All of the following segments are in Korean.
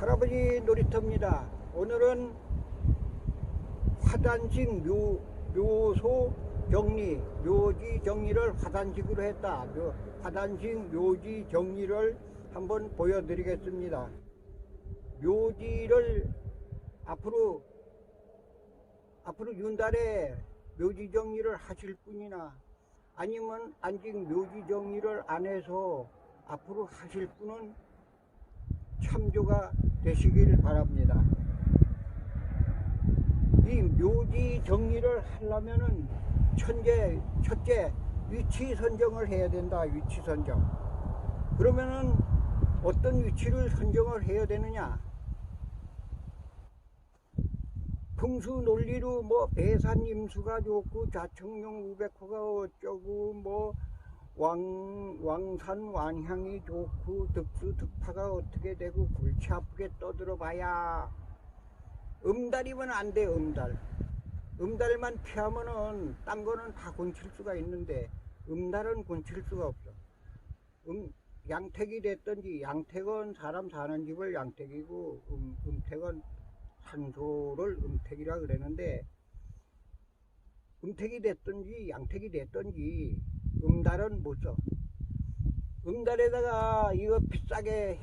할아버지 놀이터입니다. 오늘은 화단식 묘, 묘소 정리, 묘지 정리를 화단식으로 했다. 묘, 화단식 묘지 정리를 한번 보여드리겠습니다. 묘지를 앞으로 앞으로 윤달에 묘지 정리를 하실 분이나 아니면 아직 묘지 정리를 안 해서 앞으로 하실 분은 참조가 되시길 바랍니다. 이 묘지 정리를 하려면은 천재, 첫째 위치 선정을 해야 된다. 위치 선정. 그러면은 어떤 위치를 선정을 해야 되느냐? 풍수 논리로 뭐 배산 임수가 좋고 좌청룡 우백호가 어쩌고 뭐 왕, 왕산 왕향이 좋고 득수 득파가 어떻게 되고 골치 아프게 떠들어 봐야. 음달이면 안 돼 음달. 음달만 피하면은 딴 거는 다 곤칠 수가 있는데 음달은 곤칠 수가 없어. 음, 양택이 됐든지 양택은 사람 사는 집을 양택이고 음, 음택은 산소를 음택이라 그랬는데 음택이 됐든지 양택이 됐든지 음달은 못 써. 음달에다가 이거 비싸게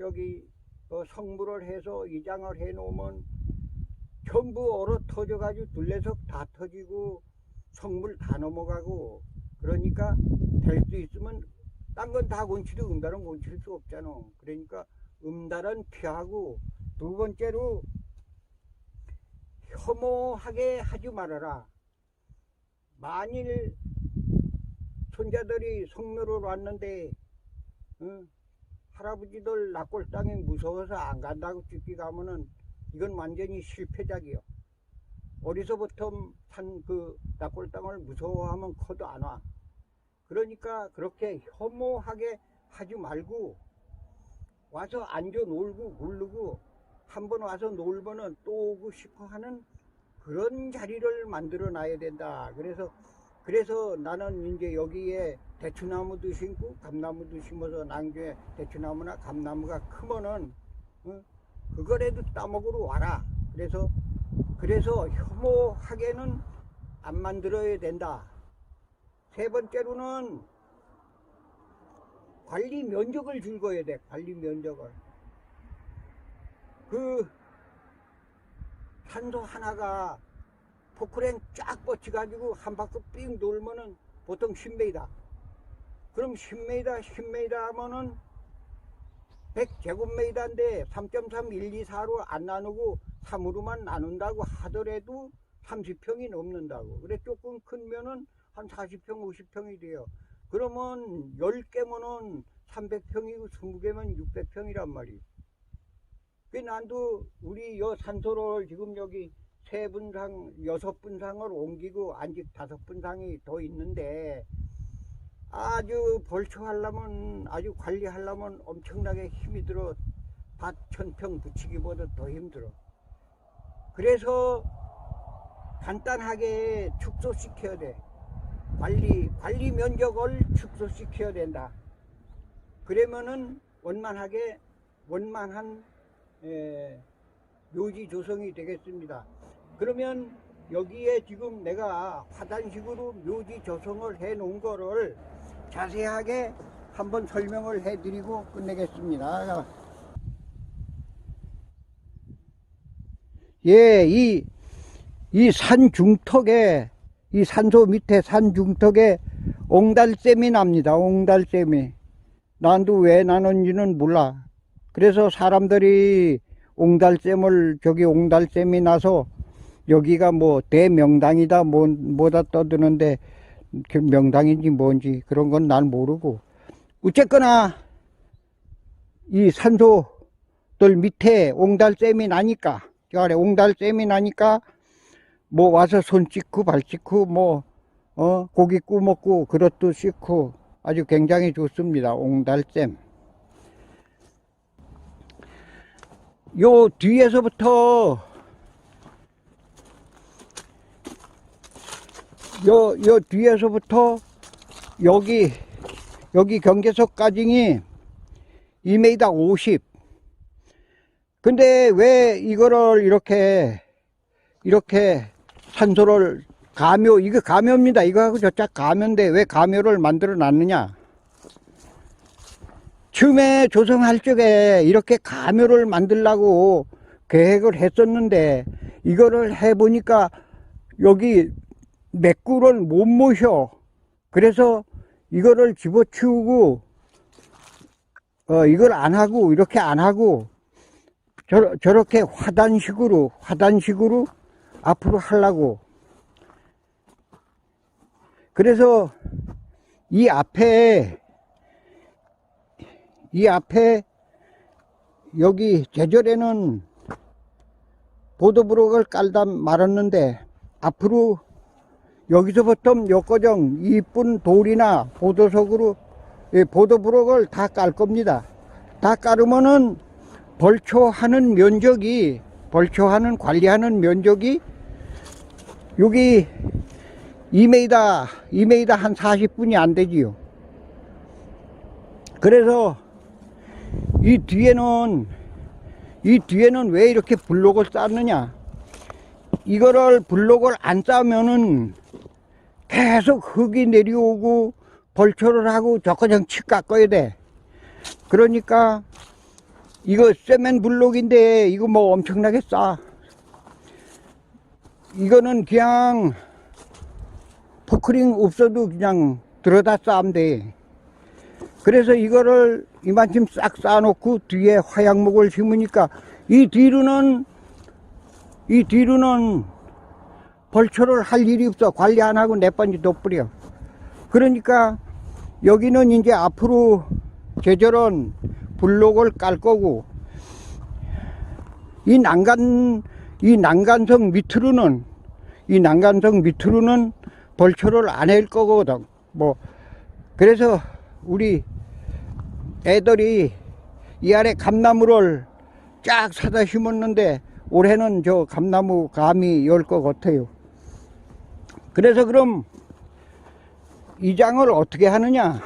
여기 어, 성물을 해서 이장을 해 놓으면 전부 얼어 터져 가지고 둘레석 다 터지고 성물 다 넘어가고 그러니까 될 수 있으면 딴 건 다 곤치도 음달은 곤칠 수 없잖아. 그러니까 음달은 피하고 두 번째로 혐오하게 하지 말아라. 만일 손자들이 성묘를 왔는데 응? 할아버지들 땅에 무서워서 안 간다고 찍기 가면은 이건 완전히 실패작이요. 어디서부터 산그 납골 땅을 무서워하면 커도 안 와. 그러니까 그렇게 혐오하게 하지 말고 와서 앉아 놀고 굴르고 한 번 와서 놀면은 또 오고 싶어 하는 그런 자리를 만들어 놔야 된다. 그래서 그래서 나는 이제 여기에 대추나무도 심고 감나무도 심어서 난교에 대추나무나 감나무가 크면은 어? 그거라도 따먹으러 와라. 그래서 그래서 혐오하게는 안 만들어야 된다. 세 번째로는 관리 면적을 줄거야 돼. 관리 면적을. 그 산소 하나가 포크랭 쫙 뻗쳐가지고 한 바퀴 삥 돌면은 보통 10m다. 그럼 10m, 10m 하면은 100제곱미터인데 3.3124로 안 나누고 3으로만 나눈다고 하더라도 30평이 넘는다고. 그래 조금 크면은 한 40평, 50평이 돼요. 그러면 10개면은 300평이고 20개면 600평이란 말이에요. 그 난도 우리 여 산소를 지금 여기 세 분상, 여섯 분상을 옮기고 아직 다섯 분상이 더 있는데 아주 벌초하려면 아주 관리하려면 엄청나게 힘이 들어 밭 천평 붙이기보다 더 힘들어. 그래서 간단하게 축소시켜야 돼. 관리, 관리 면적을 축소시켜야 된다. 그러면은 원만하게, 원만한 에, 묘지 조성이 되겠습니다. 그러면 여기에 지금 내가 화단식으로 묘지 조성을 해 놓은 거를 자세하게 한번 설명을 해 드리고 끝내겠습니다. 예, 이, 이 산 중턱에, 이 산소 밑에 산 중턱에 옹달샘이 납니다. 옹달샘이. 난도 왜 나는지는 몰라. 그래서 사람들이 옹달샘을, 저기 옹달샘이 나서 여기가 뭐 대명당이다, 뭐, 뭐다 떠드는데 그 명당인지 뭔지 그런 건 난 모르고. 어쨌거나 이 산소들 밑에 옹달샘이 나니까, 저 아래 옹달샘이 나니까 뭐 와서 손 씻고 발 씻고 뭐, 어, 고기 구워 먹고 그릇도 씻고 아주 굉장히 좋습니다. 옹달샘. 요 뒤에서부터 요, 요 뒤에서부터 여기, 여기 경계석까지니 2m 50. 근데 왜 이거를 이렇게 이렇게 산소를 가묘 이거 가묘입니다 이거하고 저짝 가묘인데 왜 가묘를 만들어 놨느냐 처음에 조성할 적에 이렇게 가묘를 만들라고 계획을 했었는데 이거를 해보니까 여기 맥구를 못 모셔. 그래서 이거를 집어치우고 어 이걸 안 하고 이렇게 안 하고 저, 저렇게 화단식으로 화단식으로 앞으로 하려고. 그래서 이 앞에 이 앞에 여기 제절에는 보도브록을 깔다 말았는데 앞으로 여기서부터 요거정 이쁜 돌이나 보도석으로 이 보도브록을 다 깔 겁니다. 다 깔으면은 벌초하는 면적이 벌초하는 관리하는 면적이 여기 2m 2m 한 40분이 안 되지요. 그래서 이 뒤에는 이 뒤에는 왜 이렇게 블록을 쌓느냐? 이거를 블록을 안 쌓으면은 계속 흙이 내려오고 벌초를 하고 저거정 치 깎아야 돼. 그러니까 이거 세멘 블록인데 이거 뭐 엄청나게 싸. 이거는 그냥 포크링 없어도 그냥 들어다 쌓으면 돼. 그래서 이거를 이만큼 싹 쌓아놓고 뒤에 화약목을 심으니까 이 뒤로는 이 뒤로는 벌초를 할 일이 없어. 관리 안 하고 내번지 둬버려. 그러니까 여기는 이제 앞으로 제절은 블록을 깔 거고 이 난간 이 난간성 밑으로는 이 난간성 밑으로는 벌초를 안 할 거거든. 뭐 그래서 우리 애들이 이 아래 감나무를 쫙 사다 심었는데 올해는 저 감나무 감이 열 것 같아요. 그래서 그럼 이 장을 어떻게 하느냐?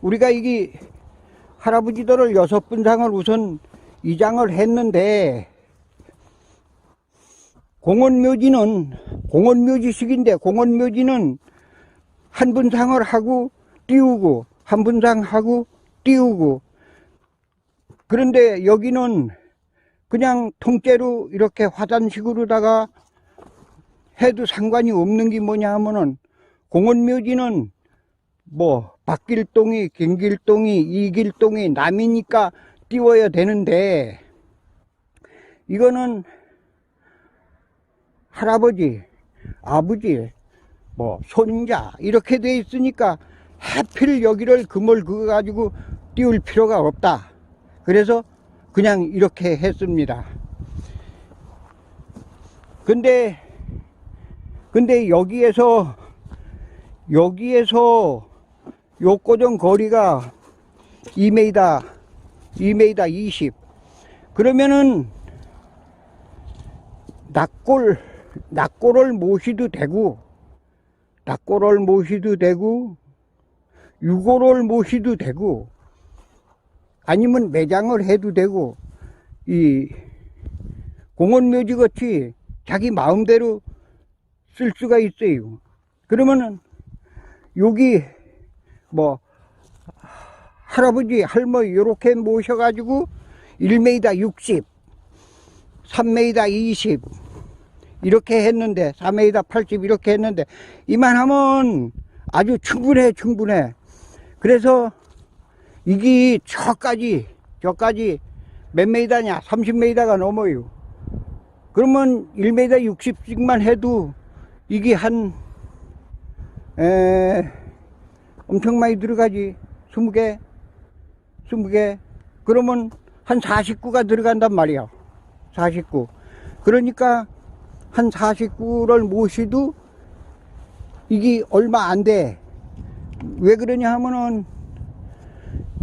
우리가 이게 할아버지들을 여섯 분상을 우선 이 장을 했는데 공원묘지는 공원묘지식인데 공원묘지는 한 분상을 하고 띄우고 한 분상하고 띄우고 그런데 여기는 그냥 통째로 이렇게 화단식으로다가 해도 상관이 없는 게 뭐냐 하면은 공원묘지는 뭐 박길동이 경길동이 이길동이 남이니까 띄워야 되는데 이거는 할아버지 아버지 뭐 손자 이렇게 돼 있으니까 하필 여기를 금을 그어 가지고 띄울 필요가 없다. 그래서 그냥 이렇게 했습니다. 근데 근데 여기에서 여기에서 요고정 거리가 2m 2m 20 그러면은 낙골 낙골을 모시도 되고 낙골을 모시도 되고 유골을 모시도 되고 아니면 매장을 해도 되고 이 공원묘지 같이 자기 마음대로 쓸 수가 있어요. 그러면은 여기 뭐 할아버지 할머니 이렇게 모셔가지고 1m 60 3m 20 이렇게 했는데 4m 80 이렇게 했는데 이만하면 아주 충분해 충분해. 그래서 이게 저까지 저까지 몇 메이다냐? 30 메이다가 넘어요. 그러면 1m 60씩만 해도 이게 한 에, 엄청 많이 들어가지. 20개 20개. 그러면 한 49가 들어간단 말이야. 49 그러니까 한 49를 모시도 이게 얼마 안 돼. 왜 그러냐 하면은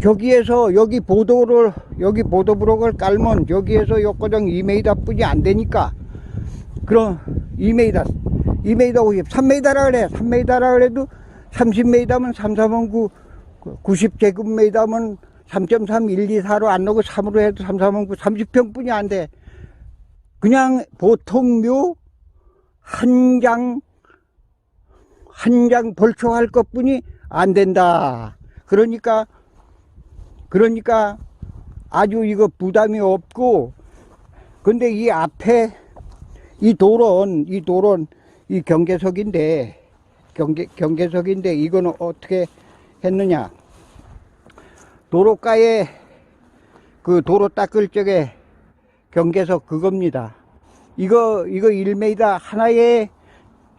저기에서 여기 보도를 여기 보도 브록을 깔면 여기에서 요거정 2m 뿐이 안 되니까. 그럼 2m 2m 50 3m라 그래 3m라 그래도 30m면 3, 4면 9 90제곱미터면 3.3, 1, 2, 4로 안 넣고 3으로 해도 3, 3, 9, 30평뿐이 안 돼. 그냥 보통 묘 한 장, 한 장 벌초할 것 뿐이 안 된다. 그러니까, 그러니까 아주 이거 부담이 없고, 근데 이 앞에 이 도론, 이 도론, 이 경계석인데, 경계, 경계석인데, 이거는 어떻게 했느냐. 도로가에 그 도로 닦을 적에 경계석 그겁니다. 이거, 이거 1m 하나에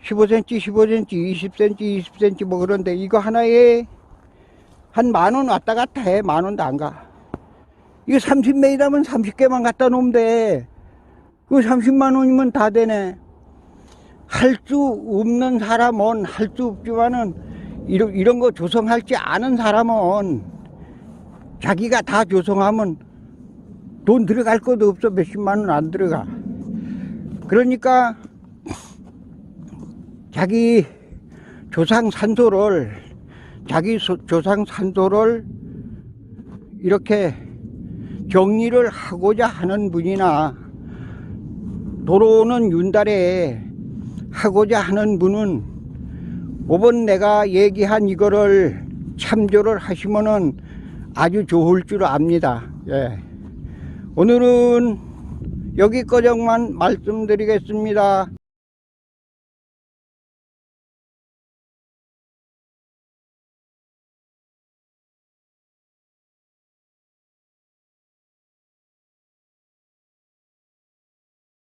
15cm, 15cm, 20cm, 20cm 뭐 그런데 이거 하나에 한 만 원 왔다 갔다 해. 만 원도 안 가. 이거 30m면 30개만 갖다 놓으면 돼. 그 30만 원이면 다 되네. 할 수 없는 사람은 할 수 없지만은 이런, 이런 거 조성할 줄 아는 사람은 자기가 다 조성하면 돈 들어갈 것도 없어. 몇십만 원 안 들어가. 그러니까 자기 조상 산소를 자기 소- 조상 산소를 이렇게 정리를 하고자 하는 분이나 도로는 윤달에 하고자 하는 분은 이번 내가 얘기한 이거를 참조를 하시면은 아주 좋을 줄 압니다. 예. 오늘은 여기까지만 말씀드리겠습니다.